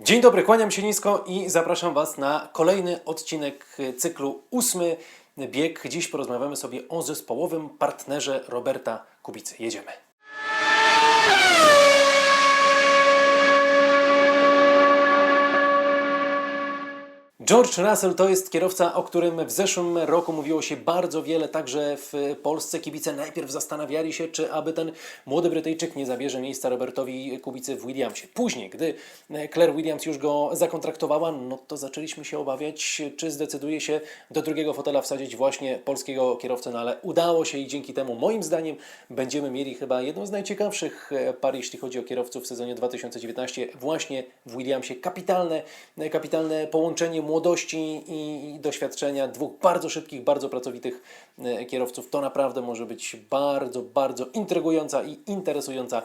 Dzień dobry, kłaniam się nisko i zapraszam Was na kolejny odcinek cyklu ósmy bieg. Dziś porozmawiamy sobie o zespołowym partnerze Roberta Kubicy. Jedziemy. George Russell to jest kierowca, o którym w zeszłym roku mówiło się bardzo wiele, także w Polsce. Kibice najpierw zastanawiali się, czy aby ten młody Brytyjczyk nie zabierze miejsca Robertowi Kubicy w Williamsie. Później, gdy Claire Williams już go zakontraktowała, no to zaczęliśmy się obawiać, czy zdecyduje się do drugiego fotela wsadzić właśnie polskiego kierowcę, no ale udało się i dzięki temu, moim zdaniem, będziemy mieli chyba jedną z najciekawszych par, jeśli chodzi o kierowców w sezonie 2019, właśnie w Williamsie. Kapitalne, kapitalne połączenie młodości i, i doświadczenia dwóch bardzo szybkich, bardzo pracowitych e, kierowców. To naprawdę może być bardzo, bardzo intrygująca i interesująca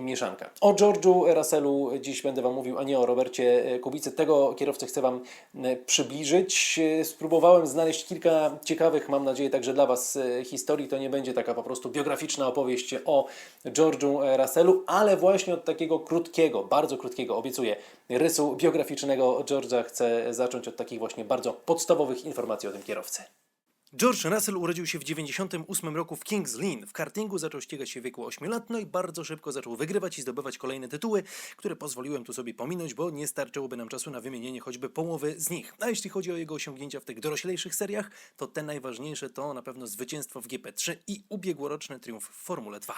mieszanka. O George'u Russellu dziś będę Wam mówił, a nie o Robercie e, Kubicy. Tego kierowcę chcę Wam e, przybliżyć. E, Spróbowałem znaleźć kilka ciekawych, mam nadzieję także dla Was, e, historii. To nie będzie taka po prostu biograficzna opowieść o George'u e, Russellu, ale właśnie od takiego krótkiego, bardzo krótkiego, obiecuję, rysu biograficznego George'a chcę zacząć od takich właśnie bardzo podstawowych informacji o tym kierowcy. George Russell urodził się w 1998 roku w Kings Lynn. W kartingu zaczął ścigać się w wieku 8 lat, no i bardzo szybko zaczął wygrywać i zdobywać kolejne tytuły, które pozwoliłem tu sobie pominąć, bo nie starczyłoby nam czasu na wymienienie choćby połowy z nich. A jeśli chodzi o jego osiągnięcia w tych doroślejszych seriach, to te najważniejsze to na pewno zwycięstwo w GP3 i ubiegłoroczny triumf w Formule 2.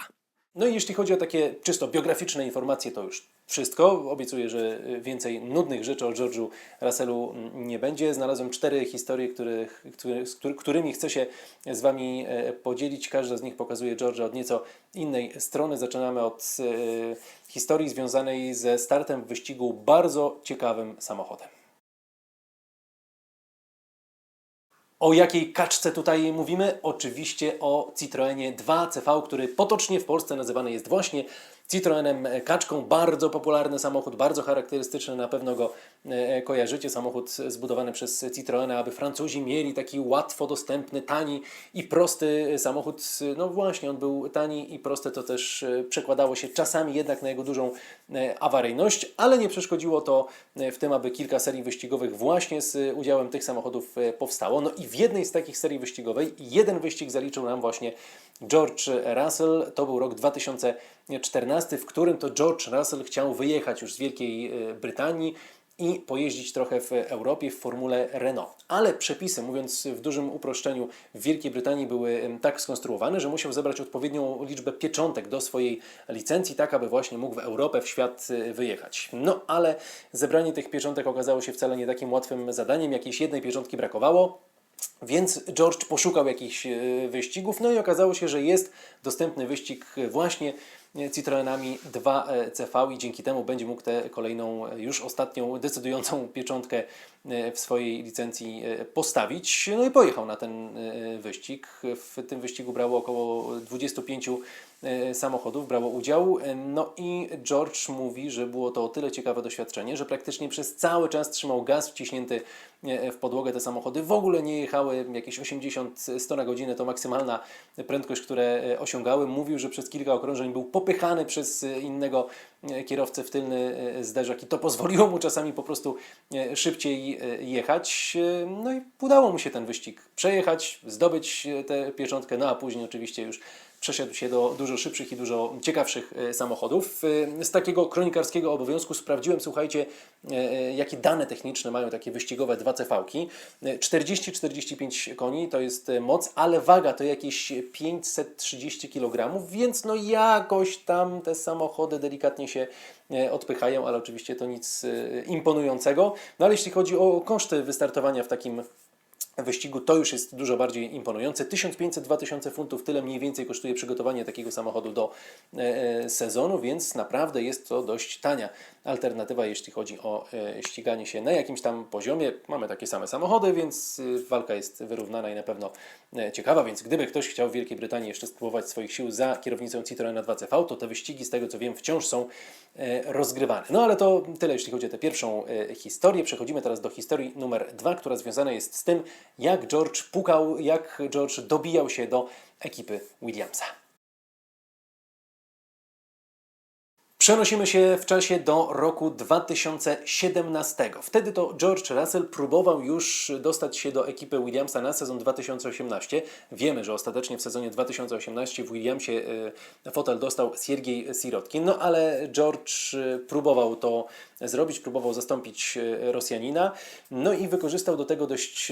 No i jeśli chodzi o takie czysto biograficzne informacje, to już wszystko. Obiecuję, że więcej nudnych rzeczy o George'u Russellu nie będzie. Znalazłem cztery historie, których, który- którymi chcę się z Wami e, podzielić. Każda z nich pokazuje George'a od nieco innej strony. Zaczynamy od e, historii związanej ze startem w wyścigu bardzo ciekawym samochodem. O jakiej kaczce tutaj mówimy? Oczywiście o Citroenie 2CV, który potocznie w Polsce nazywany jest właśnie Citroenem Kaczką. Bardzo popularny samochód, bardzo charakterystyczny, na pewno go e, kojarzycie. Samochód zbudowany przez Citroena, aby Francuzi mieli taki łatwo dostępny, tani i prosty samochód. No właśnie, on był tani i prosty, to też e, przekładało się czasami jednak na jego dużą e, awaryjność, ale nie przeszkodziło to e, w tym, aby kilka serii wyścigowych właśnie z udziałem tych samochodów e, powstało. No i w jednej z takich serii wyścigowej jeden wyścig zaliczył nam właśnie George Russell. To był rok 2014, w którym to George Russell chciał wyjechać już z Wielkiej e, Brytanii i pojeździć trochę w Europie w formule Renault. Ale przepisy, mówiąc w dużym uproszczeniu, w Wielkiej Brytanii były tak skonstruowane, że musiał zebrać odpowiednią liczbę pieczątek do swojej licencji, tak aby właśnie mógł w Europę, w świat e, wyjechać. No ale zebranie tych pieczątek okazało się wcale nie takim łatwym zadaniem. Jakiejś jednej pieczątki brakowało. Więc George poszukał jakichś e, wyścigów, no i okazało się, że jest dostępny wyścig właśnie Citroenami 2CV i dzięki temu będzie mógł tę kolejną, e, już ostatnią, decydującą pieczątkę e, w swojej licencji e, postawić. No i pojechał na ten e, wyścig. W tym wyścigu brało około 25 e, samochodów, brało udział. E, No i George mówi, że było to o tyle ciekawe doświadczenie, że praktycznie przez cały czas trzymał gaz wciśnięty e, w podłogę. Te samochody w ogóle nie jechały jakieś 80-100 na godzinę, to maksymalna prędkość, które e, osiągały. Mówił, że przez kilka okrążeń był popychany przez e, innego e, kierowcę w tylny e, zderzak i to pozwoliło mu czasami po prostu szybciej jechać. No i udało mu się ten wyścig przejechać, zdobyć tę pieczątkę, no a później oczywiście już przeszedł się do dużo szybszych i dużo ciekawszych e, samochodów. E, Z takiego kronikarskiego obowiązku sprawdziłem, słuchajcie, e, jakie dane techniczne mają takie wyścigowe 2CV-ki. E, 40-45 koni to jest moc, ale waga to jakieś 530 kg, więc no jakoś tam te samochody delikatnie się odpychają, ale oczywiście to nic imponującego. No ale jeśli chodzi o koszty wystartowania w takim wyścigu to już jest dużo bardziej imponujące. 1500-2000 funtów, tyle mniej więcej kosztuje przygotowanie takiego samochodu do e, e, sezonu, więc naprawdę jest to dość tania alternatywa, jeśli chodzi o e, ściganie się na jakimś tam poziomie. Mamy takie same samochody, więc e, walka jest wyrównana i na pewno e, ciekawa, więc gdyby ktoś chciał w Wielkiej Brytanii jeszcze spróbować swoich sił za kierownicą Citroena 2CV, to te wyścigi, z tego co wiem, wciąż są e, rozgrywane. No ale to tyle, jeśli chodzi o tę pierwszą e, historię. Przechodzimy teraz do historii numer dwa, która związana jest z tym, jak George pukał, jak George dobijał się do ekipy Williamsa. Przenosimy się w czasie do roku 2017. Wtedy to George Russell próbował już dostać się do ekipy Williamsa na sezon 2018. Wiemy, że ostatecznie w sezonie 2018 w Williamsie e, fotel dostał Siergiej Sirotkin, no ale George e, próbował to zrobić, próbował zastąpić e, Rosjanina, no i wykorzystał do tego dość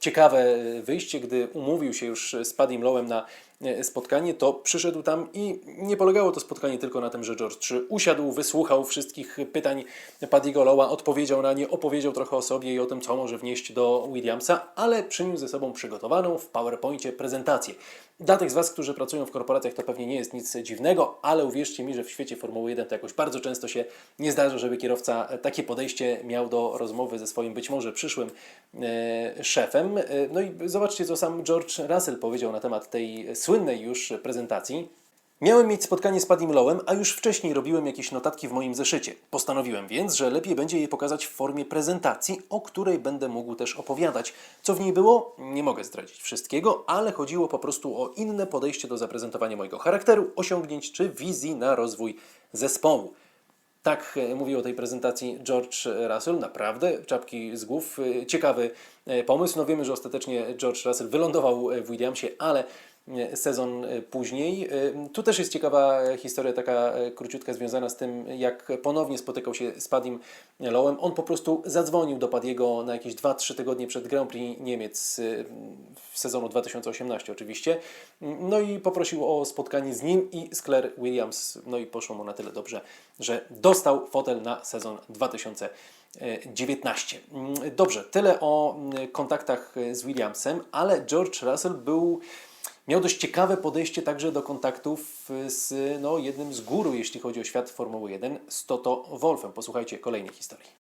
ciekawe wyjście, gdy umówił się już z Padim Lowem na spotkanie, to przyszedł tam i nie polegało to spotkanie tylko na tym, że George usiadł, wysłuchał wszystkich pytań Paddy'ego Lowa, odpowiedział na nie, opowiedział trochę o sobie i o tym, co może wnieść do Williamsa, ale przyniósł ze sobą przygotowaną w PowerPoincie prezentację. Dla tych z Was, którzy pracują w korporacjach, to pewnie nie jest nic dziwnego, ale uwierzcie mi, że w świecie Formuły 1 to jakoś bardzo często się nie zdarza, żeby kierowca takie podejście miał do rozmowy ze swoim być może przyszłym e, szefem. E, no i zobaczcie, co sam George Russell powiedział na temat tej słynnej już prezentacji. Miałem mieć spotkanie z Padim Lowem, a już wcześniej robiłem jakieś notatki w moim zeszycie. Postanowiłem więc, że lepiej będzie je pokazać w formie prezentacji, o której będę mógł też opowiadać. Co w niej było? Nie mogę zdradzić wszystkiego, ale chodziło po prostu o inne podejście do zaprezentowania mojego charakteru, osiągnięć czy wizji na rozwój zespołu. Tak e, mówił o tej prezentacji George Russell, naprawdę, czapki z głów. E, Ciekawy e, pomysł. No wiemy, że ostatecznie George Russell wylądował w Williamsie, ale sezon e, później. E, Tu też jest ciekawa historia, taka e, króciutka związana z tym, jak ponownie spotykał się z Padim Lowem. On po prostu zadzwonił do Padiego na jakieś 2-3 tygodnie przed Grand Prix Niemiec e, w sezonu 2018 oczywiście. No i poprosił o spotkanie z nim i z Claire Williams. No i poszło mu na tyle dobrze, że dostał fotel na sezon 2019. Dobrze, tyle o kontaktach z Williamsem, ale George Russell był miał dość ciekawe podejście także do kontaktów z no, jednym z guru, jeśli chodzi o świat Formuły 1, z Toto Wolfem. Posłuchajcie kolejnej historii.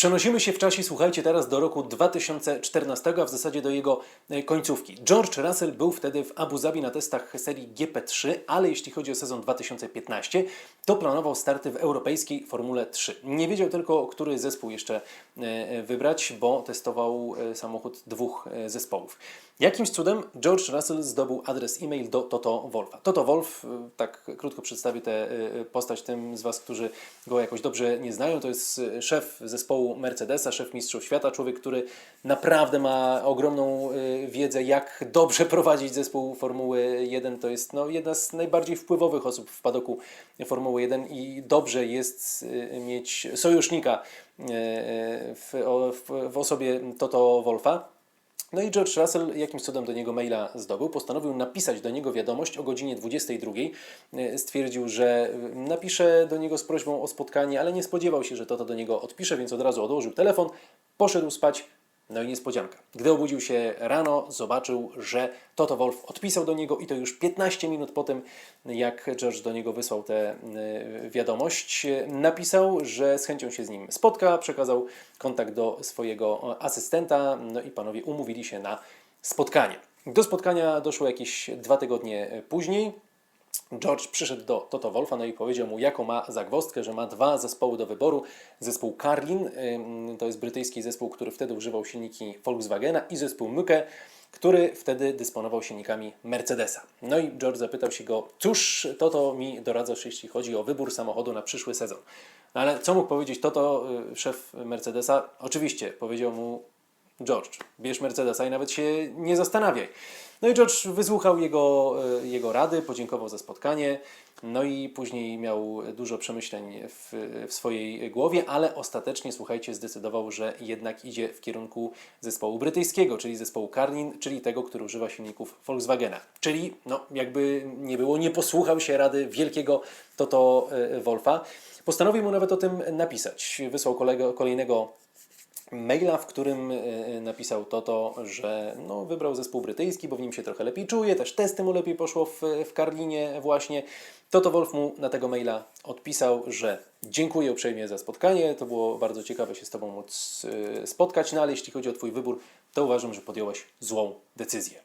Przenosimy się w czasie, słuchajcie, teraz do roku 2014, a w zasadzie do jego e, końcówki. George Russell był wtedy w Abu Zabi na testach serii GP3, ale jeśli chodzi o sezon 2015, to planował starty w europejskiej Formule 3. Nie wiedział tylko, który zespół jeszcze e, wybrać, bo testował e, samochód dwóch e, zespołów. Jakimś cudem George Russell zdobył adres e-mail do Toto Wolfa. Toto Wolf, e, tak krótko przedstawię tę e, postać tym z Was, którzy go jakoś dobrze nie znają, to jest e, szef zespołu Mercedesa, szef mistrzów świata, człowiek, który naprawdę ma ogromną wiedzę, jak dobrze prowadzić zespół Formuły 1. To jest no, jedna z najbardziej wpływowych osób w padoku Formuły 1 i dobrze jest mieć sojusznika w, w, w osobie Toto Wolfa. No i George Russell jakimś cudem do niego maila zdobył, postanowił napisać do niego wiadomość o godzinie 22. E, Stwierdził, że e, napisze do niego z prośbą o spotkanie, ale nie spodziewał się, że Toto do niego odpisze, więc od razu odłożył telefon, poszedł spać. No i niespodzianka. Gdy obudził się rano, zobaczył, że Toto Wolf odpisał do niego i to już 15 minut po tym, jak George do niego wysłał tę y, wiadomość, y, napisał, że z chęcią się z nim spotka, przekazał kontakt do swojego o, asystenta, no i panowie umówili się na spotkanie. Do spotkania doszło jakieś dwa tygodnie później. George przyszedł do Toto Wolfa no i powiedział mu, jaką ma zagwozdkę, że ma dwa zespoły do wyboru. Zespół Carlin, to jest brytyjski zespół, który wtedy używał silniki Volkswagena i zespół Myke, który wtedy dysponował silnikami Mercedesa. No i George zapytał się go, cóż Toto mi doradzasz, jeśli chodzi o wybór samochodu na przyszły sezon. No ale co mógł powiedzieć Toto, y, szef Mercedesa? Oczywiście, powiedział mu George, bierz Mercedesa i nawet się nie zastanawiaj. No i George wysłuchał jego, e, jego rady, podziękował za spotkanie, no i później miał dużo przemyśleń w, w swojej głowie, ale ostatecznie, słuchajcie, zdecydował, że jednak idzie w kierunku zespołu brytyjskiego, czyli zespołu Carlin, czyli tego, który używa silników Volkswagena. Czyli, no, jakby nie było, nie posłuchał się rady wielkiego Toto e, Wolfa. Postanowił mu nawet o tym napisać. Wysłał kolego, kolejnego maila, w którym e, napisał Toto, że no, wybrał zespół brytyjski, bo w nim się trochę lepiej czuje, też testy mu lepiej poszło w, w Karlinie właśnie. Toto Wolf mu na tego maila odpisał, że dziękuję uprzejmie za spotkanie, to było bardzo ciekawe się z Tobą móc e, spotkać, no ale jeśli chodzi o Twój wybór, to uważam, że podjąłeś złą decyzję.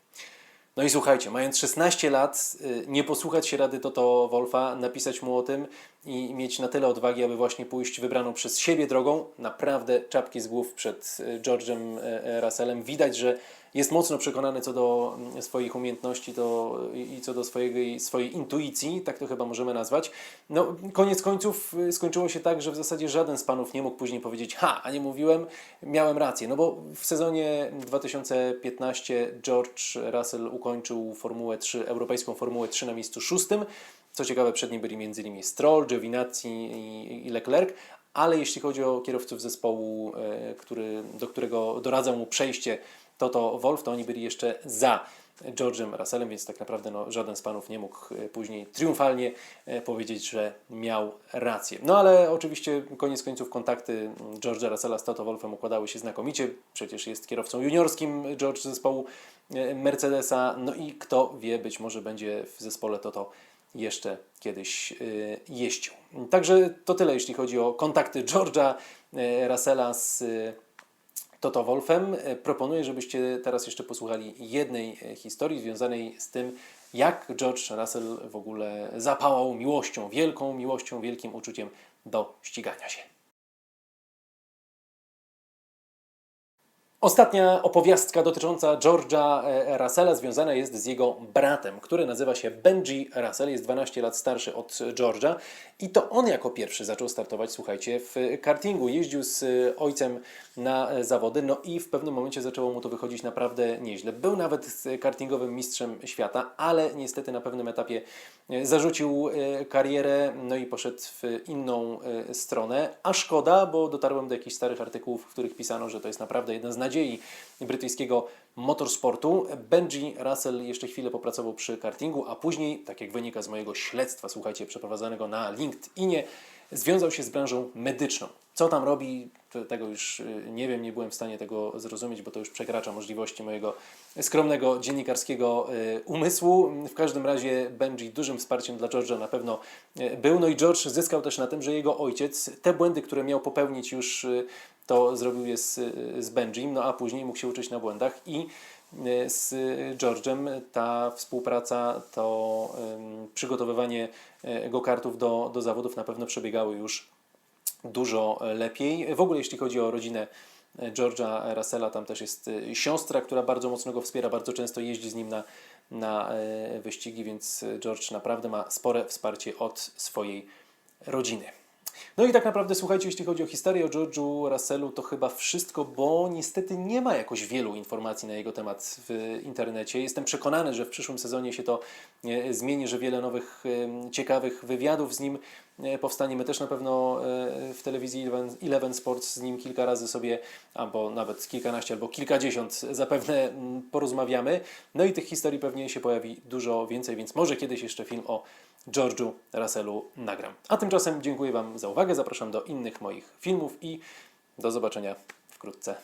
No i słuchajcie, mając 16 lat, y, nie posłuchać się rady Toto Wolfa, napisać mu o tym i mieć na tyle odwagi, aby właśnie pójść wybraną przez siebie drogą, naprawdę czapki z głów przed y, George'em y, Russellem. Widać, że jest mocno przekonany co do mm, swoich umiejętności to, i co do swojej, swojej intuicji, tak to chyba możemy nazwać. No, koniec końców y, skończyło się tak, że w zasadzie żaden z panów nie mógł później powiedzieć, ha, a nie mówiłem, miałem rację. No bo w sezonie 2015 George Russell ukończył Formułę 3, europejską Formułę 3 na miejscu szóstym. Co ciekawe, przed nim byli m.in. Stroll, Giovinazzi i, i Leclerc, ale jeśli chodzi o kierowców zespołu, e, który, do którego doradzał mu przejście Toto Wolf, to oni byli jeszcze za George'em Russellem, więc tak naprawdę no, żaden z panów nie mógł e, później triumfalnie e, powiedzieć, że miał rację. No ale oczywiście koniec końców kontakty George'a Russella z Toto Wolfem układały się znakomicie. Przecież jest kierowcą juniorskim George zespołu Mercedesa. No i kto wie, być może będzie w zespole Toto jeszcze kiedyś y, jeździł. Także to tyle, jeśli chodzi o kontakty George'a y, Russella z y, Toto Wolfem. Proponuję, żebyście teraz jeszcze posłuchali jednej historii związanej z tym, jak George Russell w ogóle zapałał miłością, wielką miłością, wielkim uczuciem do ścigania się. Ostatnia opowiastka dotycząca George'a e, Russella związana jest z jego bratem, który nazywa się Benji Russell, jest 12 lat starszy od George'a i to on jako pierwszy zaczął startować, słuchajcie, w kartingu. Jeździł z e, ojcem na e, zawody, no i w pewnym momencie zaczęło mu to wychodzić naprawdę nieźle. Był nawet kartingowym mistrzem świata, ale niestety na pewnym etapie zarzucił karierę, no i poszedł w inną stronę, a szkoda, bo dotarłem do jakichś starych artykułów, w których pisano, że to jest naprawdę jeden z nadziei brytyjskiego motorsportu. Benji Russell jeszcze chwilę popracował przy kartingu, a później, tak jak wynika z mojego śledztwa, słuchajcie, przeprowadzonego na LinkedInie, związał się z branżą medyczną. Co tam robi, tego już y, nie wiem, nie byłem w stanie tego zrozumieć, bo to już przekracza możliwości mojego skromnego dziennikarskiego y, umysłu. W każdym razie Benji dużym wsparciem dla George'a na pewno y, był. No i George zyskał też na tym, że jego ojciec te błędy, które miał popełnić już to zrobił je z, z Benjim, no a później mógł się uczyć na błędach i z George'em ta współpraca, to przygotowywanie go-kartów do, do zawodów na pewno przebiegały już dużo lepiej. W ogóle jeśli chodzi o rodzinę George'a Russella, tam też jest siostra, która bardzo mocno go wspiera, bardzo często jeździ z nim na, na wyścigi, więc George naprawdę ma spore wsparcie od swojej rodziny. No i tak naprawdę, słuchajcie, jeśli chodzi o historię o George'u Russellu, to chyba wszystko, bo niestety nie ma jakoś wielu informacji na jego temat w internecie. Jestem przekonany, że w przyszłym sezonie się to e, zmieni, że wiele nowych, e, ciekawych wywiadów z nim e, powstanie. My też na pewno w telewizji Eleven, Sports z nim kilka razy sobie, albo nawet kilkanaście, albo kilkadziesiąt zapewne mm, porozmawiamy. No i tych historii pewnie się pojawi dużo więcej, więc może kiedyś jeszcze film o George'u Russellu nagram. A tymczasem dziękuję Wam za uwagę, zapraszam do innych moich filmów i do zobaczenia wkrótce.